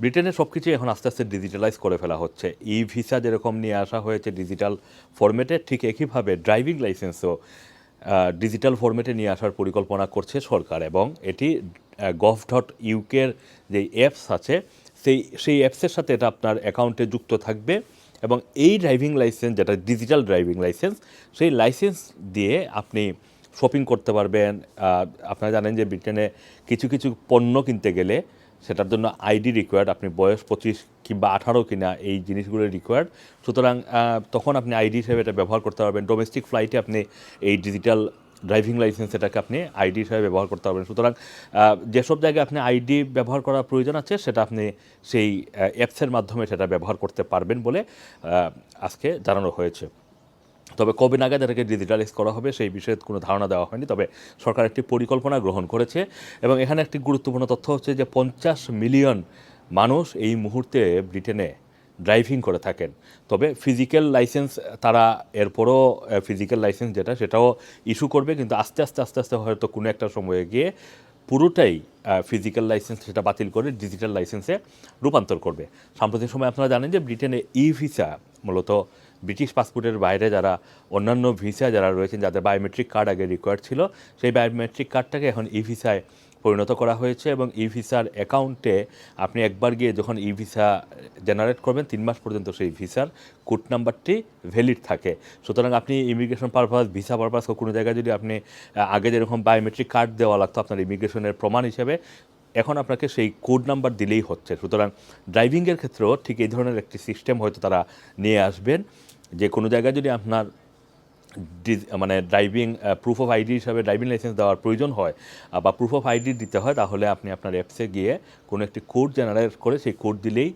ব্রিটেনে সব কিছু এখন আস্তে আস্তে ডিজিটালাইজ করে ফেলা হচ্ছে। ই ভিসা যেরকম নিয়ে আসা হয়েছে ডিজিটাল ফরম্যাটে ঠিক একইভাবে ড্রাইভিং লাইসেন্সও ডিজিটাল ফরম্যাটে নিয়ে আসার পরিকল্পনা করছে সরকার এবং এটি গভ ডট ইউকের যে অ্যাপস আছে, সেই সেই অ্যাপসের সাথে এটা আপনার অ্যাকাউন্টে যুক্ত থাকবে এবং এই ড্রাইভিং লাইসেন্স যেটা ডিজিটাল ড্রাইভিং লাইসেন্স সেই লাইসেন্স দিয়ে আপনি শপিং করতে পারবেন। আপনারা জানেন যে ব্রিটেনে কিছু কিছু পণ্য কিনতে গেলে সেটার জন্য আইডি রিকোয়ার্ড আপনি বয়স পঁচিশ কিংবা আঠারো কিনা এই জিনিসগুলো রিকোয়ার্ড সুতরাং তখন আপনি আইডি হিসেবে এটা ব্যবহার করতে পারবেন। ডোমেস্টিক ফ্লাইটে আপনি এই ডিজিটাল ড্রাইভিং লাইসেন্স এটাকে আপনি আইডি হিসাবে ব্যবহার করতে পারবেন। সুতরাং যেসব জায়গায় আপনি আইডি ব্যবহার করার প্রয়োজন আছে, সেটা আপনি সেই অ্যাপসের মাধ্যমে সেটা ব্যবহার করতে পারবেন বলে আজকে জানানো হয়েছে। তবে কবে নাগাদ এটাকে ডিজিটালাইজ করা হবে সেই বিষয়ে কোনো ধারণা দেওয়া হয়নি। তবে সরকার একটি পরিকল্পনা গ্রহণ করেছে এবং এখানে একটি গুরুত্বপূর্ণ তথ্য হচ্ছে যে পঞ্চাশ মিলিয়ন মানুষ এই মুহূর্তে ব্রিটেনে ড্রাইভিং করে থাকেন। তবে ফিজিক্যাল লাইসেন্স তারা এরপরও ফিজিক্যাল লাইসেন্স যেটা সেটাও ইস্যু করবে কিন্তু আস্তে আস্তে আস্তে আস্তে হয়তো কোনো একটা সময়ে গিয়ে পুরোটাই ফিজিক্যাল লাইসেন্স সেটা বাতিল করে ডিজিটাল লাইসেন্সে রূপান্তর করবে। সাম্প্রতিক সময় আপনারা জানেন যে ব্রিটেনে ই ভিসা মূলত ব্রিটিশ পাসপোর্টের বাইরে যারা অন্যান্য ভিসা যারা রয়েছেন, যাদের বায়োমেট্রিক কার্ড আগে রিকোয়ার্ড ছিল, সেই বায়োমেট্রিক কার্ডটাকে এখন ই ভিসায় পরিণত করা হয়েছে এবং ই ভিসার অ্যাকাউন্টে আপনি একবার গিয়ে যখন ই ভিসা জেনারেট করবেন, তিন মাস পর্যন্ত সেই ভিসার কোড নাম্বারটি ভ্যালিড থাকে। সুতরাং আপনি ইমিগ্রেশন পারপাস ভিসা পারপাস কোনো জায়গায় যদি আপনি আগে যেরকম বায়োমেট্রিক কার্ড দেওয়া লাগতো আপনার ইমিগ্রেশনের প্রমাণ হিসেবে, এখন আপনাকে সেই কোড নাম্বার দিলেই হচ্ছে। সুতরাং ড্রাইভিংয়ের ক্ষেত্রেও ঠিক এই ধরনের একটি সিস্টেম হয়তো তারা নিয়ে আসবেন। যে কোনো জায়গায় যদি আপনার মানে ড্রাইভিং প্রুফ অফ আইডি হিসাবে ড্রাইভিং লাইসেন্স দেওয়ার প্রয়োজন হয় বা প্রুফ অফ আইডি দিতে হয়, তাহলে আপনি আপনার অ্যাপসে গিয়ে কোনো একটি কোড জেনারেট করে সেই কোড দিলেই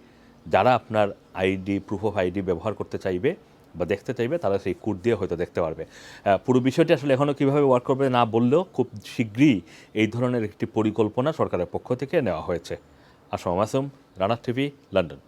যারা আপনার আইডি প্রুফ অফ আইডি ব্যবহার করতে চাইবে বা দেখতে চাইবে, তারা সেই কোড দিয়ে হয়তো দেখতে পারবে। পুরো বিষয়টি আসলে এখনও কীভাবে ওয়ার্ক করবে না বললেও খুব শীঘ্রই এই ধরনের একটি পরিকল্পনা সরকারের পক্ষ থেকে নেওয়া হয়েছে। Assam Masum Rana TV, London.